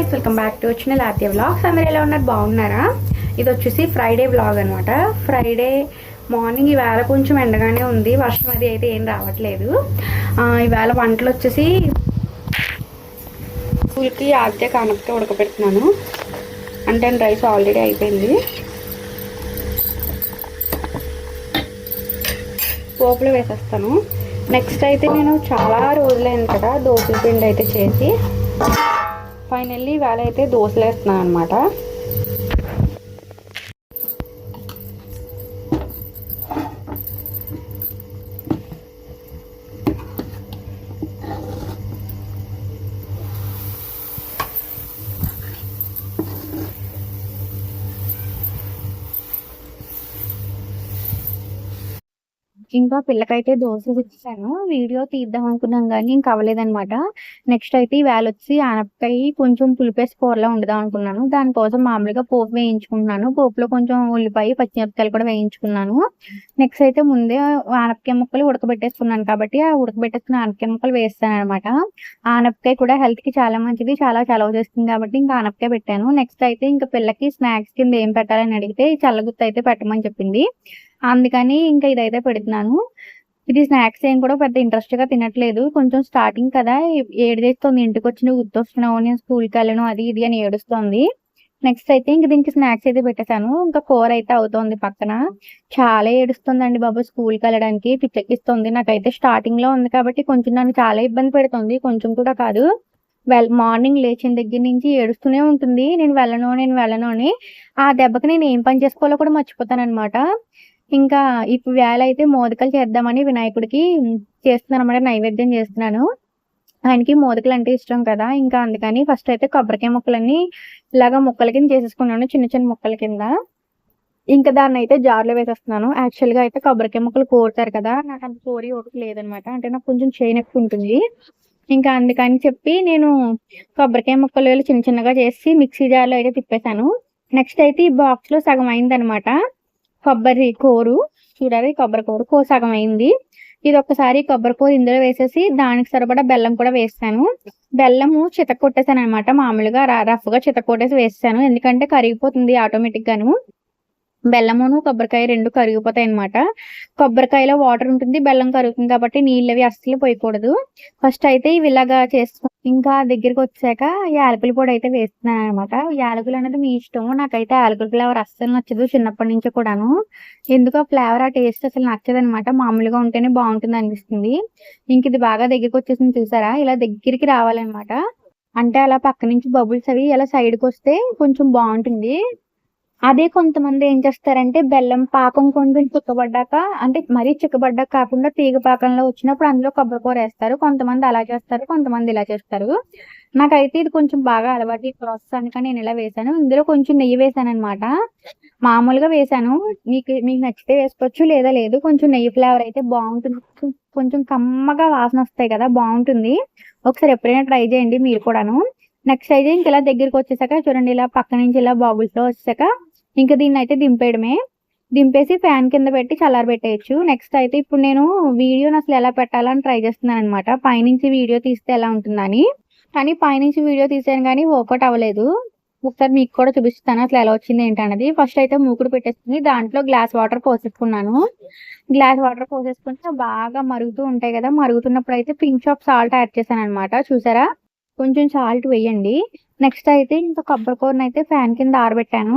Guys welcome back to వచ్చిన లాత్య vlogs అందరు ఎలా ఉన్నారు బాగున్నారా? ఇది వచ్చేసి ఫ్రైడే వ్లాగ్ అనమాట ఫ్రైడే మార్నింగ్ ఈవేళ కొంచెం ఎండగానే ఉంది. వర్షం అది అయితే ఏం రావట్లేదు. ఈవేళ వంటలు వచ్చేసి స్కూల్కి ఆద్య కానపకి ఉడకపెడుతున్నాను అంటే రైస్ ఆల్రెడీ అయిపోయింది. పోపులో వేసేస్తాను. నెక్స్ట్ అయితే నేను చాలా రోజులైంది కదా దోశల పిండి అయితే చేసి. ఫైనల్లీ ఇవాళ అయితే దోశలు వేస్తున్నాను అనమాట ఇంకా పిల్లకైతే దోశలు ఇచ్చాను వీడియో తీద్దాం అనుకున్నాం కానీ ఇంకా అవ్వలేదనమాట నెక్స్ట్ అయితే ఈవేళ వచ్చి ఆనపకాయ కొంచెం పులిపేసి కూరలో వండుదాం అనుకున్నాను. దానికోసం మామూలుగా పోపు వేయించుకుంటున్నాను. పోపులో కొంచెం ఉల్లిపాయ పచ్చిమిరపకాయలు కూడా వేయించుకున్నాను. నెక్స్ట్ అయితే ముందే ఆనపకాయ ముక్కలు ఉడకబెట్టేసుకున్నాను కాబట్టి ఆ ఉడకబెట్టేసుకున్న ఆనపకాయ ముక్కలు వేస్తాను అనమాట ఆనపకాయ కూడా హెల్త్కి చాలా మంచిది చాలా చలవ చేస్తుంది కాబట్టి ఇంకా ఆనపకాయ పెట్టాను. నెక్స్ట్ అయితే ఇంకా పిల్లకి స్నాక్స్ కింద ఏం పెట్టాలని అడిగితే చల్లగుత్త అయితే పెట్టమని చెప్పింది. అందుకని ఇంకా ఇదైతే పెడుతున్నాను. ఇది స్నాక్స్ ఏం కూడా పెద్ద ఇంట్రెస్ట్గా తినట్లేదు. కొంచెం స్టార్టింగ్ కదా ఏడు చేస్తుంది ఇంటికి వచ్చిన గుర్తొస్తున్నావు నేను స్కూల్కి వెళ్ళను అది ఇది అని ఏడుస్తుంది. నెక్స్ట్ అయితే ఇంక దీనికి స్నాక్స్ అయితే పెట్టేశాను. ఇంకా కూర అయితే అవుతోంది పక్కన. చాలా ఏడుస్తుందండి బాబు స్కూల్కి వెళ్ళడానికి పిచ్చెక్కిస్తుంది. నాకైతే స్టార్టింగ్లో ఉంది కాబట్టి కొంచెం నన్ను చాలా ఇబ్బంది పెడుతుంది. కొంచెం కూడా కాదు. వెల్ మార్నింగ్ లేచిన దగ్గర నుంచి ఏడుస్తూనే ఉంటుంది. నేను వెళ్ళను నేను వెళ్ళను అని. ఆ దెబ్బకి నేను ఏం పని చేసుకోవాలో కూడా మర్చిపోతాను అనమాట ఇంకా ఇప్పుడు వేళ అయితే మోదకలు చేద్దామని వినాయకుడికి చేస్తున్నాను అనమాట నైవేద్యం చేస్తున్నాను. ఆయనకి మోదకలు అంటే ఇష్టం కదా ఇంకా అందుకని ఫస్ట్ అయితే కొబ్బరికాయ ముక్కలన్నీ ఇలాగా ముక్కల కింద చేసేసుకున్నాను చిన్న చిన్న ముక్కల కింద. ఇంకా దాన్ని అయితే జార్లో వేసేస్తున్నాను. యాక్చువల్గా అయితే కొబ్బరికాయ ముక్కలు కోరుతారు కదా నాకు అంత కోరి ఒకటి లేదనమాట అంటే నాకు కొంచెం చేయనెక్కి ఉంటుంది. ఇంకా అందుకని చెప్పి నేను కొబ్బరికాయ ముక్కలు చిన్న చిన్నగా చేసి మిక్సీ జార్లో అయితే తిప్పేశాను. నెక్స్ట్ అయితే ఈ బాక్స్లో సగం అయిందనమాట కొబ్బరి కూరు. చూడాలి కొబ్బరి కూర కో సగం అయింది. ఇది ఒక్కసారి కొబ్బరి కూర ఇందులో వేసేసి దానికి సరిపడా బెల్లం కూడా వేస్తాను. బెల్లము చితక కొట్టేసాను అనమాట మామూలుగా రఫ్గా చితక కొట్టేసి వేస్తాను. ఎందుకంటే కరిగిపోతుంది ఆటోమేటిక్ గాను బెల్లమును కొబ్బరికాయ రెండు కరిగిపోతాయి అనమాట కొబ్బరికాయలో వాటర్ ఉంటుంది బెల్లం కరుగుతుంది కాబట్టి నీళ్ళు అవి అస్సలు పోయకూడదు. ఫస్ట్ అయితే ఇవి ఇలాగా చేసుకుని ఇంకా దగ్గరికి వచ్చాక యాలకుల పొడి అయితే వేస్తున్నాను అనమాట యాలకులు అనేది మీ ఇష్టం నాకైతే యాలకుల ఫ్లేవర్ అస్సలు నచ్చదు చిన్నప్పటి నుంచి కూడాను. ఎందుకో ఫ్లేవర్ ఆ టేస్ట్ అసలు నచ్చదు అనమాట మామూలుగా ఉంటేనే బాగుంటుంది అనిపిస్తుంది. ఇంక ఇది బాగా దగ్గరికి వచ్చేసింది చూసారా? ఇలా దగ్గరికి రావాలన్నమాట. అంటే అలా పక్క నుంచి బబుల్స్ అవి ఇలా సైడ్కి వస్తే కొంచెం బాగుంటుంది. అదే కొంతమంది ఏం చేస్తారంటే బెల్లం పాకం కొంచెం చిక్కబడ్డాక అంటే మరీ చిక్కబడ్డాక కాకుండా తీగ పాకంలో వచ్చినప్పుడు అందులో కొబ్బరికూర వేస్తారు. కొంతమంది అలా చేస్తారు కొంతమంది ఇలా చేస్తారు. నాకైతే ఇది కొంచెం బాగా అలవాటు ఈ ప్రాసెస్ అందుకని నేను ఇలా వేసాను ఇందులో కొంచెం నెయ్యి వేసాను అనమాట మామూలుగా వేసాను మీకు మీకు నచ్చితే వేసుకోవచ్చు లేదా లేదు. కొంచెం నెయ్యి ఫ్లేవర్ అయితే బాగుంటుంది. కొంచెం కమ్మగా వాసన వస్తాయి కదా బాగుంటుంది. ఒకసారి ఎప్పుడైనా ట్రై చేయండి మీరు కూడాను. నెక్స్ట్ అయితే ఇంక ఇలా దగ్గరికి వచ్చేసాక చూడండి ఇలా పక్క నుంచి ఇలా బాబుల్స్ వచ్చాక ఇంకా దీన్ని అయితే దింపేయడమే. దింపేసి ఫ్యాన్ కింద పెట్టి చల్లారబెట్టేయచ్చు నెక్స్ట్ అయితే ఇప్పుడు నేను వీడియోని అసలు ఎలా పెట్టాలని ట్రై చేస్తున్నాను అనమాట పైనుంచి వీడియో తీస్తే ఎలా ఉంటుందని. కానీ పైనుంచి వీడియో తీసాను కానీ వర్కౌట్ అవ్వలేదు. ఒకసారి మీకు కూడా చూపిస్తాను అసలు ఎలా వచ్చింది ఏంటన్నది ఫస్ట్ అయితే మూకుడు పెట్టేసుకుని దాంట్లో గ్లాస్ వాటర్ పోసేసుకున్నాను. గ్లాస్ వాటర్ పోసేసుకుంటే బాగా మరుగుతూ ఉంటాయి కదా. మరుగుతున్నప్పుడు అయితే పించ్ ఆఫ్ సాల్ట్ యాడ్ చేశాను అనమాట చూసారా? కొంచెం సాల్ట్ వేయండి. నెక్స్ట్ అయితే ఇంకా కొబ్బరి కూరని అయితే ఫ్యాన్ కింద ఆరబెట్టాను.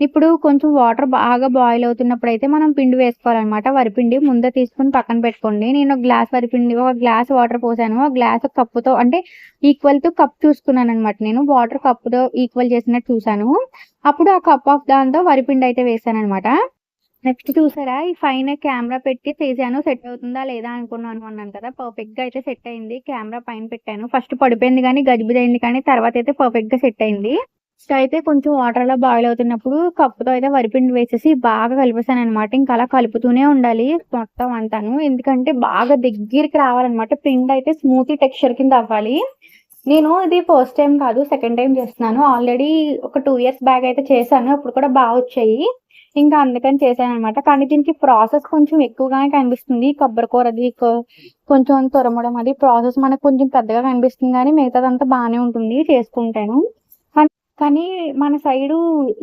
ఇప్పుడు కొంచెం వాటర్ బాగా బాయిల్ అవుతున్నప్పుడు అయితే మనం పిండి వేసుకోవాలన్నమాట. వరిపిండి ముందే తీసుకుని పక్కన పెట్టుకోండి. నేను ఒక గ్లాస్ వరిపిండి ఒక గ్లాస్ వాటర్ పోసాను. ఒక గ్లాస్ కప్పుతో అంటే ఈక్వల్ టు కప్ చూసుకున్నాను అనమాట నేను. వాటర్ కప్పుతో ఈక్వల్ చేసినట్టు చూసాను. అప్పుడు ఆ కప్ ఆఫ్ దాంతో వరిపిండి అయితే వేసాను అనమాట నెక్స్ట్ చూసారా? ఈ పైన కెమెరా పెట్టి తీసాను సెట్ అవుతుందా లేదా అనుకున్నాను అన్నాను కదా. పర్ఫెక్ట్గా అయితే సెట్ అయింది. కెమెరా పైన పెట్టాను. ఫస్ట్ పడిపోయింది కానీ గజిబిదైంది కానీ తర్వాత అయితే పర్ఫెక్ట్గా సెట్ అయింది. నెక్స్ట్ అయితే కొంచెం వాటర్లో బాయిల్ అవుతున్నప్పుడు కప్పుతో అయితే వరిపిండి వేసేసి బాగా కలిపేసాను అనమాట ఇంకా అలా కలుపుతూనే ఉండాలి మొత్తం అంతాను. ఎందుకంటే బాగా దగ్గరికి రావాలన్నమాట. పిండి అయితే స్మూత్ టెక్స్చర్ కింద అవ్వాలి. నేను ఇది ఫస్ట్ టైం కాదు సెకండ్ టైం చేస్తున్నాను. ఆల్రెడీ ఒక టూ ఇయర్స్ బ్యాక్ అయితే చేశాను. అప్పుడు కూడా బాగా వచ్చాయి. ఇంకా అందుకని చేశాను అనమాట కానీ దీనికి ప్రాసెస్ కొంచెం ఎక్కువగానే కనిపిస్తుంది. కొబ్బరి కూరది కొ- కొంచెం తురమడం అది ప్రాసెస్ మనకు కొంచెం పెద్దగా కనిపిస్తుంది. కానీ మిగతాదంతా బాగానే ఉంటుంది. చేసుకుంటాను. కానీ మన సైడు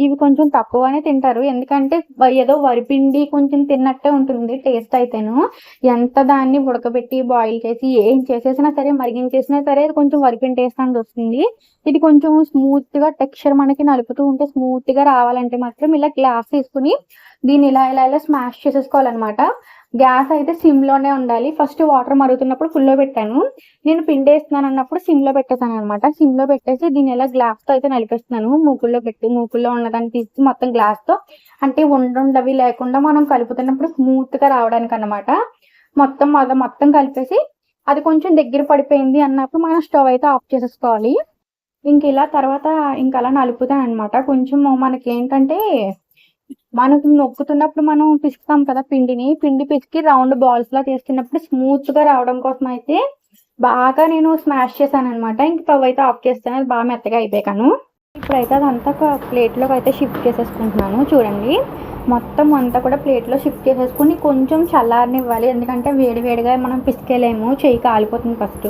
ఇవి కొంచెం తక్కువనే తింటారు. ఎందుకంటే ఏదో వరిపిండి కొంచెం తిన్నట్టే ఉంటుంది టేస్ట్ అయితేను. ఎంత దాన్ని ఉడకబెట్టి బాయిల్ చేసి ఏం చేసేసినా సరే మరిగించేసినా సరే కొంచెం వరిపిండి టేస్ట్ అనేది వస్తుంది. ఇది కొంచెం స్మూత్గా టెక్స్చర్ మనకి నలుపుతూ ఉంటే స్మూత్గా రావాలంటే మాత్రం ఇలా గ్లాస్ తీసుకుని దీన్ని ఇలా ఇలా ఇలా స్మాష్ చేసేసుకోవాలన్నమాట. గ్యాస్ అయితే సిమ్లోనే ఉండాలి. ఫస్ట్ వాటర్ మరుగుతున్నప్పుడు ఫుల్లో పెట్టాను. నేను పిండి వేస్తున్నాను అన్నప్పుడు సిమ్లో పెట్టేసాను అనమాట సిమ్లో పెట్టేసి దీన్ని ఎలా గ్లాస్తో అయితే నలిపేస్తున్నాను. మూకుల్లో పెట్టి మూకుల్లో ఉన్నదాన్ని తీసి మొత్తం గ్లాస్తో అంటే ఉండవి లేకుండా మనం కలుపుతున్నప్పుడు స్మూత్గా రావడానికి అన్నమాట మొత్తం అది మొత్తం కలిపేసి అది కొంచెం దగ్గర పడిపోయింది అన్నప్పుడు మనం స్టవ్ అయితే ఆఫ్ చేసేసుకోవాలి. ఇంక ఇలా తర్వాత ఇంకా అలా నలుపుతాను అనమాట కొంచెం మనకి ఏంటంటే మనకు నొక్కుతున్నప్పుడు మనం పిసుకుతాం కదా పిండిని. పిండి పిసికి రౌండ్ బాల్స్ లా చేస్తున్నప్పుడు స్మూత్గా రావడం కోసం అయితే బాగా నేను స్మాష్ చేశాను అనమాట ఇంక స్టవ్ అయితే ఆఫ్ చేస్తాను. అది బాగా మెత్తగా అయిపోయాను ఇప్పుడైతే అదంతా ఒక లోకి అయితే షిఫ్ట్ చేసేసుకుంటున్నాను. చూడండి. మొత్తం అంతా కూడా ప్లేట్లో షిఫ్ట్ చేసేసుకుని కొంచెం చల్లారనివ్వాలి. ఎందుకంటే వేడి వేడిగా మనం పిసికేలేము చెయ్యి కాలిపోతుంది ఫస్ట్.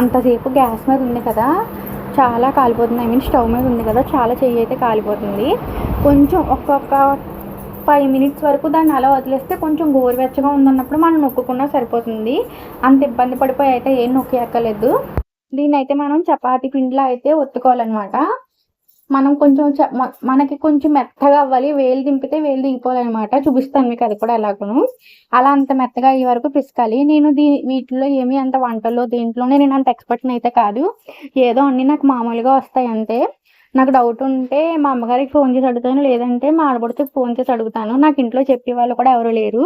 అంతసేపు గ్యాస్ మీద ఉంది కదా. చాలా కాలిపోతుంది. ఐ మీన్ స్టవ్ మీద ఉంది కదా చాలా చెయ్యి అయితే కాలిపోతుంది. కొంచెం ఒక్కొక్క ఫైవ్ మినిట్స్ వరకు దాన్ని అలా వదిలేస్తే కొంచెం గోరువెచ్చగా ఉందన్నప్పుడు మనం నొక్కుకున్నా సరిపోతుంది. అంత ఇబ్బంది పడిపోయి అయితే ఏం నొక్కి ఎక్కలేదు దీన్ని అయితే మనం చపాతీ పిండిలో అయితే ఒత్తుకోవాలన్నమాట. మనం కొంచెం మనకి కొంచెం మెత్తగా అవ్వాలి. వేలు దింపితే వేలు దిగిపోవాలన్నమాట. చూపిస్తాను మీకు అది కూడా ఎలాగను. అలా అంత మెత్తగా అయ్యే వరకు పిసకాలి. నేను దీ వీటిలో ఏమి అంత వంటల్లో దేంట్లోనే నేను అంత ఎక్స్పర్ట్ని అయితే కాదు. ఏదో అన్ని నాకు మామూలుగా వస్తాయి అంతే. నాకు డౌట్ ఉంటే మా అమ్మగారికి ఫోన్ చేసి అడుగుతాను. లేదంటే మా ఆడబడితే ఫోన్ చేసి అడుగుతాను. నాకు ఇంట్లో చెప్పే వాళ్ళు కూడా ఎవరు లేరు.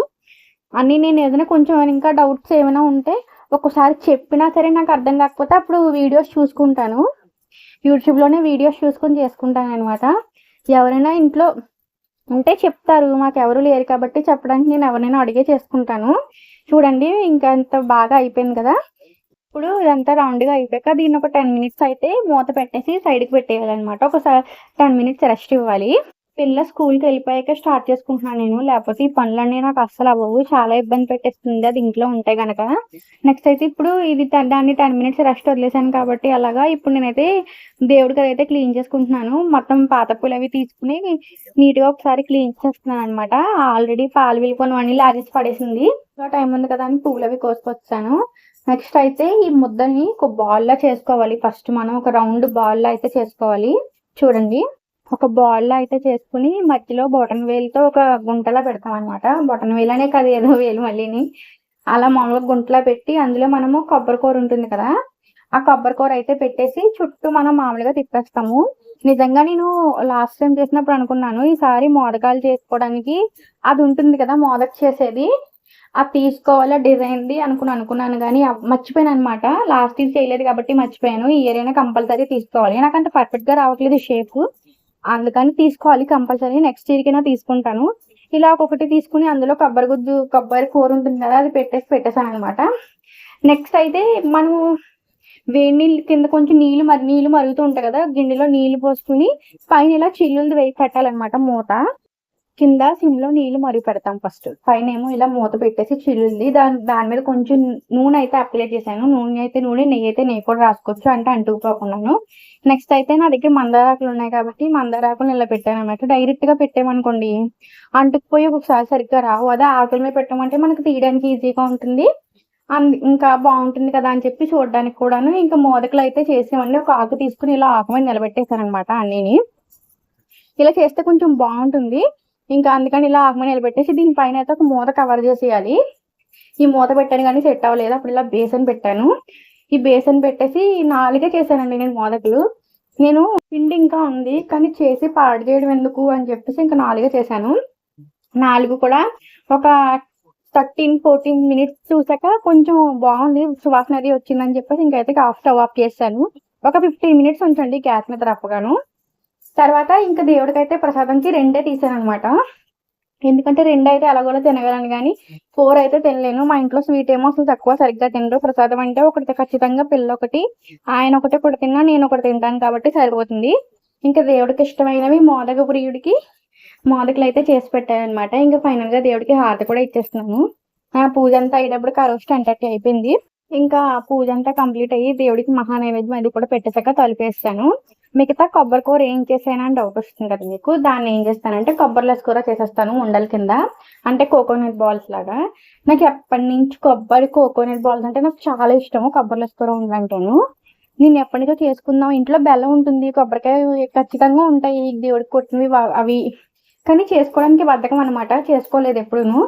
అన్నీ నేను ఏదైనా కొంచెం ఇంకా డౌట్స్ ఏమైనా ఉంటే ఒక్కసారి చెప్పినా సరే నాకు అర్థం కాకపోతే అప్పుడు వీడియోస్ చూసుకుంటాను. యూట్యూబ్లోనే వీడియోస్ చూసుకొని చేసుకుంటాను అనమాట ఎవరైనా ఇంట్లో ఉంటే చెప్తారు మాకు ఎవరు లేరు కాబట్టి చెప్పడానికి నేను ఎవరైనా అడిగే చేసుకుంటాను. చూడండి ఇంకా అంత బాగా అయిపోయింది కదా. ఇప్పుడు ఇదంతా రౌండ్గా అయిపోయాక దీన్ని ఒక టెన్ మినిట్స్ అయితే మూత పెట్టేసి సైడ్కి పెట్టేయాలన్నమాట. ఒక టెన్ మినిట్స్ రెస్ట్ ఇవ్వాలి. పిల్ల స్కూల్కి వెళ్ళిపోయాక స్టార్ట్ చేసుకుంటున్నాను నేను. లేకపోతే ఈ పనులన్నీ నాకు అస్సలు అవ్వవు. చాలా ఇబ్బంది పెట్టేస్తుంది. అది ఇంట్లో ఉంటే గనక. నెక్స్ట్ అయితే ఇప్పుడు ఇది దాన్ని టెన్ మినిట్స్ రెస్ట్ వదిలేసాను కాబట్టి అలాగా ఇప్పుడు నేనైతే దేవుడికి అయితే క్లీన్ చేసుకుంటున్నాను. మొత్తం పాత పూలు అవి తీసుకుని నీట్గా ఒకసారి క్లీన్ చేస్తున్నాను అనమాట ఆల్రెడీ పాలు వెళ్ళిపోయిన అన్ని లాగేసి పడేసింది. టైం ఉంది కదా అని పువ్వులు అవి కోసుకొచ్చాను. నెక్స్ట్ అయితే ఈ ముద్దని ఒక బాల్ లా చేసుకోవాలి. ఫస్ట్ మనం ఒక రౌండ్ బాల్ లా అయితే చేసుకోవాలి. చూడండి. ఒక బాల్ లా అయితే చేసుకుని మధ్యలో బొటన్ వేలుతో ఒక గుంటలా పెడతాం అనమాట బొటన్ వేలు అనే కదా ఏదో వేలు మళ్ళీని. అలా మామూలుగా గుంటలా పెట్టి అందులో మనము కొబ్బరి కూర ఉంటుంది కదా ఆ కొబ్బరి కూర అయితే పెట్టేసి చుట్టూ మనం మామూలుగా తిప్పేస్తాము. నిజంగా నేను లాస్ట్ టైం చేసినప్పుడు అనుకున్నాను ఈసారి మోదకాలు చేసుకోవడానికి అది ఉంటుంది కదా మోదక చేసేది. అది తీసుకోవాలా డిజైన్ది అనుకుని అనుకున్నాను కానీ మర్చిపోయాను అనమాట లాస్ట్ ఇయర్ చేయలేదు కాబట్టి మర్చిపోయాను. ఈ ఇయర్ అయినా కంపల్సరీ తీసుకోవాలి. నాకు పర్ఫెక్ట్గా పర్ఫెక్ట్గా రావట్లేదు షేప్ అందుకని తీసుకోవాలి కంపల్సరీ. నెక్స్ట్ ఇయర్కైనా తీసుకుంటాను. ఇలా ఒక్కొక్కటి తీసుకుని అందులో కొబ్బరి గుజ్జు కొబ్బరి కూర ఉంటుంది కదా అది పెట్టేసి పెట్టేశాను అనమాట నెక్స్ట్ అయితే మనం వేడి నీళ్ళు కింద కొంచెం నీళ్ళు మరి నీళ్ళు మరుగుతూ ఉంటాయి కదా గిన్నెలో నీళ్ళు పోసుకుని పైన ఇలా చిల్లులు వేసి పెట్టాలన్నమాట మూత. కింద సిమ్లో నీళ్ళు మరుగు పెడతాం ఫస్ట్. పైన ఏమో ఇలా మూత పెట్టేసి చిల్లుంది. దాని దాని మీద కొంచెం నూనె అయితే అప్లై చేశాను. నూనె అయితే నూనె నెయ్యి అయితే నెయ్యి కూడా రాసుకోవచ్చు అంటే అంటుకుపోకుండాను నెక్స్ట్ అయితే నా దగ్గర మందారాకులు ఉన్నాయి కాబట్టి మందారాకులు ఇలా పెట్టాను అనమాట డైరెక్ట్గా పెట్టామనుకోండి అంటుకుపోయి ఒకసారి సరిగ్గా రావు. అదే ఆకుల మీద పెట్టామంటే మనకి తీయడానికి ఈజీగా ఉంటుంది. అండ్ ఇంకా బాగుంటుంది కదా అని చెప్పి చూడడానికి కూడాను ఇంకా మోదకలు అయితే చేసామండి ఒక ఆకు తీసుకుని ఇలా ఆకు మీద నిలబెట్టేశాను అనమాట అన్నిని. ఇలా చేస్తే కొంచెం బాగుంటుంది. ఇంకా అందుకని ఇలా ఆకు నిలబెట్టేసి దీనిపైన అయితే ఒక మూత కవర్ చేసేయాలి. ఈ మూత పెట్టాను కానీ సెట్ అవ్వలేదు. అప్పుడు ఇలా బేసన్ పెట్టాను. ఈ బేసన్ పెట్టేసి నాలుగే చేశానండి నేను మోదకులు. నేను పిండి ఇంకా ఉంది కానీ చేసి పాడు చేయడం ఎందుకు అని చెప్పేసి ఇంకా నాలుగే చేశాను. నాలుగు కూడా ఒక థర్టీన్ ఫోర్టీన్ మినిట్స్ చూసాక కొంచెం బాగుంది. సువాసన అది వచ్చిందని చెప్పేసి ఇంకైతే ఆఫ్ స్టవ్ ఆఫ్ చేశాను. ఒక ఫిఫ్టీన్ మినిట్స్ ఉంచండి గ్యాస్ మీద రప్పగాను. తర్వాత ఇంకా దేవుడికైతే ప్రసాదంకి రెండే తీసాను అనమాట ఎందుకంటే రెండు అయితే అలా కూడా తినగలను కానీ ఫోర్ అయితే తినలేను. మా ఇంట్లో స్వీట్ ఏమో అసలు తక్కువ సరిగ్గా తినరు. ప్రసాదం అంటే ఒకటి ఖచ్చితంగా పిల్ల ఒకటి ఆయన ఒకటి ఒకటి తిన్నా నేను ఒకటి తింటాను కాబట్టి సరిపోతుంది. ఇంకా దేవుడికి ఇష్టమైనవి మోదక ప్రియుడికి మోదకులు అయితే చేసి పెట్టాను అనమాట ఇంకా ఫైనల్గా దేవుడికి హారతి కూడా ఇచ్చేస్తున్నాను. ఆ పూజ అంతా అయ్యేటప్పుడు ఆ రోజు టెన్ థర్టీ అయిపోయింది. ఇంకా పూజ అంతా కంప్లీట్ అయ్యి దేవుడికి మహా నైవేద్యం అది కూడా పెట్టేశాక తలిపేస్తాను మిగతా కొబ్బరి కూర ఏం చేసానా అని డౌట్ వస్తుంది కదా మీకు. దాన్ని ఏం చేస్తానంటే కొబ్బరి లెస్ కూర చేసేస్తాను ఉండల కింద. అంటే కోకోనట్ బాల్స్ లాగా. నాకు ఎప్పటి నుంచి కొబ్బరి కోకోనట్ బాల్స్ అంటే నాకు చాలా ఇష్టము. కొబ్బరి లెస్ కూర ఉందంటేను. నేను ఎప్పటికో చేసుకుందాం. ఇంట్లో బెల్లం ఉంటుంది. కొబ్బరికాయ ఖచ్చితంగా ఉంటాయి. దేవుడికి కొట్టినవి అవి. కానీ చేసుకోవడానికి బద్ధకం అనమాట చేసుకోలేదు ఎప్పుడును.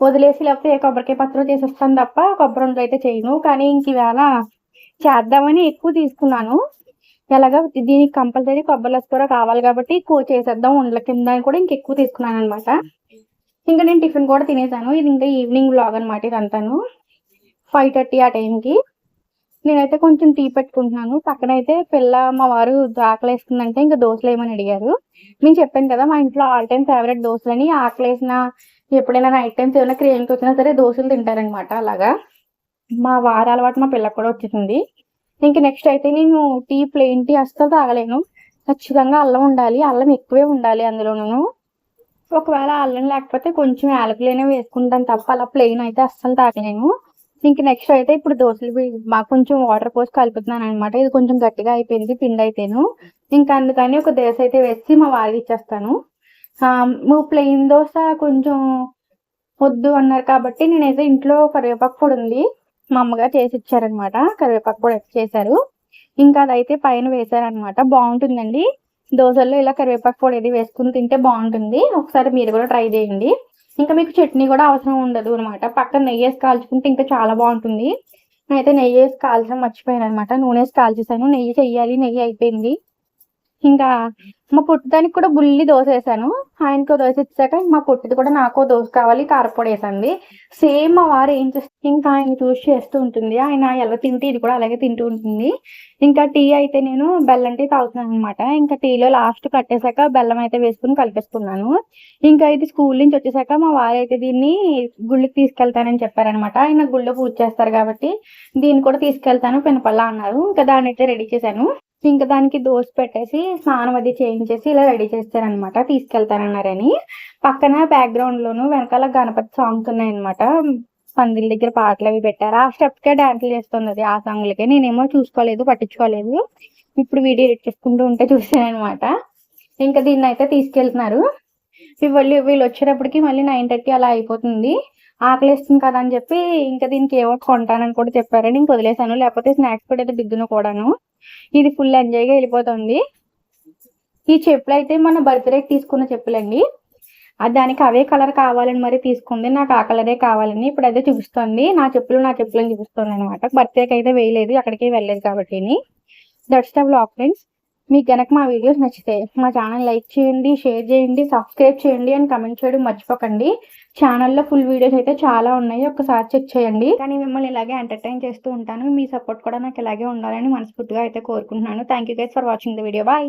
వదిలేసి లేకపోతే ఏ కొబ్బరికాయ పత్రం చేసేస్తాను తప్ప కొబ్బరి ఉండలు అయితే చేయను. కానీ ఇంక ఇవాళ చేద్దామని ఎక్కువ తీసుకున్నాను. ఎలాగా దీనికి కంపల్సరీ కొబ్బరి లస్ కూడా కావాలి కాబట్టి ఎక్కువ చేసేద్దాం ఉండల కింద కూడా ఇంకెక్కువ తీసుకున్నాను అనమాట ఇంకా నేను టిఫిన్ కూడా తినేసాను. ఇది ఇంకా ఈవినింగ్ బ్లాగ్ అనమాట ఇదంతాను. ఫైవ్ థర్టీ ఆ టైంకి. నేనైతే కొంచెం టీ పెట్టుకుంటున్నాను. పక్కన అయితే పిల్ల మా వారు ఆకలి వేస్తుందంటే ఇంకా దోశలు ఏమని అడిగారు. నేను చెప్పాను కదా మా ఇంట్లో ఆల్ టైమ్ ఫేవరెట్ దోశలని ఆకలి వేసిన ఎప్పుడైనా నైట్ టైమ్స్ ఏమైనా క్రేమ్కి వచ్చినా సరే దోశలు తింటారనమాట అలాగా. మా వారు అలవాటు మా పిల్లకి కూడా వచ్చేసింది. ఇంక నెక్స్ట్ అయితే నేను టీ ప్లెయిన్ టీ అస్సలు తాగలేను. ఖచ్చితంగా అల్లం ఉండాలి. అల్లం ఎక్కువే ఉండాలి అందులోనూ ఒకవేళ అల్లం లేకపోతే కొంచెం యాలకులైనా వేసుకుంటాను తప్ప అలా ప్లెయిన్ అయితే అస్సలు తాగలేను ఇంక నెక్స్ట్ అయితే ఇప్పుడు దోశలు వే- బాగా కొంచెం వాటర్ పోసి కలుపుతున్నాను అనమాట ఇది కొంచెం గట్టిగా అయిపోయింది పిండి అయితేను. ఇంకా అందుకని ఒక దోశ అయితే వేసి మా వారికి ఇచ్చేస్తాను. నువ్వు ప్లెయిన్ దోశ కొంచెం వద్దు అన్నారు కాబట్టి నేనైతే ఇంట్లో కరివేపాకు పొడి ఉంది. మా అమ్మగారు చేసి ఇచ్చారనమాట కరివేపాకు పొడి అయితే చేశారు. ఇంకా అదైతే పైన వేశారనమాట బాగుంటుందండి. దోశల్లో ఇలా కరివేపాకు పొడి అది వేసుకుని తింటే బాగుంటుంది. ఒకసారి మీరు కూడా ట్రై చేయండి. ఇంకా మీకు చట్నీ కూడా అవసరం ఉండదు అనమాట పక్కన నెయ్యి వేసి కాల్చుకుంటే ఇంకా చాలా బాగుంటుంది. నేనైతే నెయ్యి వేసి కాల్చడం మర్చిపోయాను అనమాట నూనె వేసి కాల్చేసాను నెయ్యి చెయ్యాలి. నెయ్యి అయిపోయింది. ఇంకా మా పుట్టుదానికి కూడా బుల్లి దోశ వేసాను. ఆయనకో దోశ ఇచ్చాక మా పుట్టిది కూడా నాకో దోశ కావాలి కారపొడి వేసండి సేమ్ మా వారు ఏం చేస్తే ఇంకా ఆయన చూసి చేస్తూ ఉంటుంది. ఆయన ఎలా తింటే ఇది కూడా అలాగే తింటూ ఉంటుంది. ఇంకా టీ అయితే నేను బెల్లం టీ తాగుతున్నాను అనమాట ఇంకా టీలో లాస్ట్ కట్టేశాక బెల్లం అయితే వేసుకుని కలిపేసుకున్నాను. ఇంకా ఇది స్కూల్ నుంచి వచ్చేసాక మా వారు అయితే దీన్ని గుళ్ళకి తీసుకెళ్తానని చెప్పారనమాట ఆయన గుళ్ళో పూజ చేస్తారు కాబట్టి దీన్ని కూడా తీసుకెళ్తాను పెనపల్లా అన్నారు. ఇంకా దాన్ని అయితే రెడీ చేశాను. ఇంకా దానికి దోశ పెట్టేసి స్నానం అది చేయించేసి ఇలా రెడీ చేస్తారనమాట తీసుకెళ్తానన్నారని. పక్కన బ్యాక్గ్రౌండ్ లోను వెనకాల గణపతి సాంగ్స్ ఉన్నాయన్నమాట. పందిల దగ్గర పాటలు అవి పెట్టారు. ఆ స్టెప్స్ కే డాన్సులు చేస్తుంది అది ఆ సాంగ్లకే నేనేమో చూసుకోలేదు పట్టించుకోలేదు. ఇప్పుడు వీడియో ఎడిట్ చేసుకుంటూ ఉంటే చూసాను అనమాట ఇంకా దీన్ని అయితే తీసుకెళ్తున్నారు. వీళ్ళు వీళ్ళు వచ్చేటప్పటికి మళ్ళీ నైన్ థర్టీ అలా అయిపోతుంది. ఆకలిస్తుంది కదా అని చెప్పి ఇంకా దీనికి ఏవో కొంటానని కూడా చెప్పారని ఇంక వదిలేసాను లేకపోతే స్నాక్స్ కూడా అయితే బిగ్గును కూడాను. ఇది ఫుల్ ఎంజాయ్గా వెళ్ళిపోతుంది. ఈ చెప్పులు అయితే మన బర్త్డేకి తీసుకున్న చెప్పులండి. అది దానికి అవే కలర్ కావాలని మరి తీసుకుంది. నాకు ఆ కలరే కావాలని ఇప్పుడు అదే చూపిస్తుంది. నా చెప్పులు నా చెప్పులు అని చూపిస్తుంది అనమాట బర్త్డేకి అయితే వేయలేదు. అక్కడికి వెళ్ళలేదు కాబట్టి దట్స్ ద బ్లాగ్ ఫ్రెండ్స్ మీకు గనక మా వీడియోస్ నచ్చితే మా ఛానల్ లైక్ చేయండి షేర్ చేయండి సబ్స్క్రైబ్ చేయండి అని కమెంట్ చేయడం మర్చిపోకండి. ఛానల్లో ఫుల్ వీడియోస్ అయితే చాలా ఉన్నాయి. ఒకసారి చెక్ చేయండి. కానీ మిమ్మల్ని ఇలాగే ఎంటర్టైన్ చేస్తూ ఉంటాను. మీ సపోర్ట్ కూడా నాకు ఇలాగే ఉండాలని మనస్ఫూర్తిగా అయితే కోరుకుంటున్నాను. Thank you guys for watching the video bye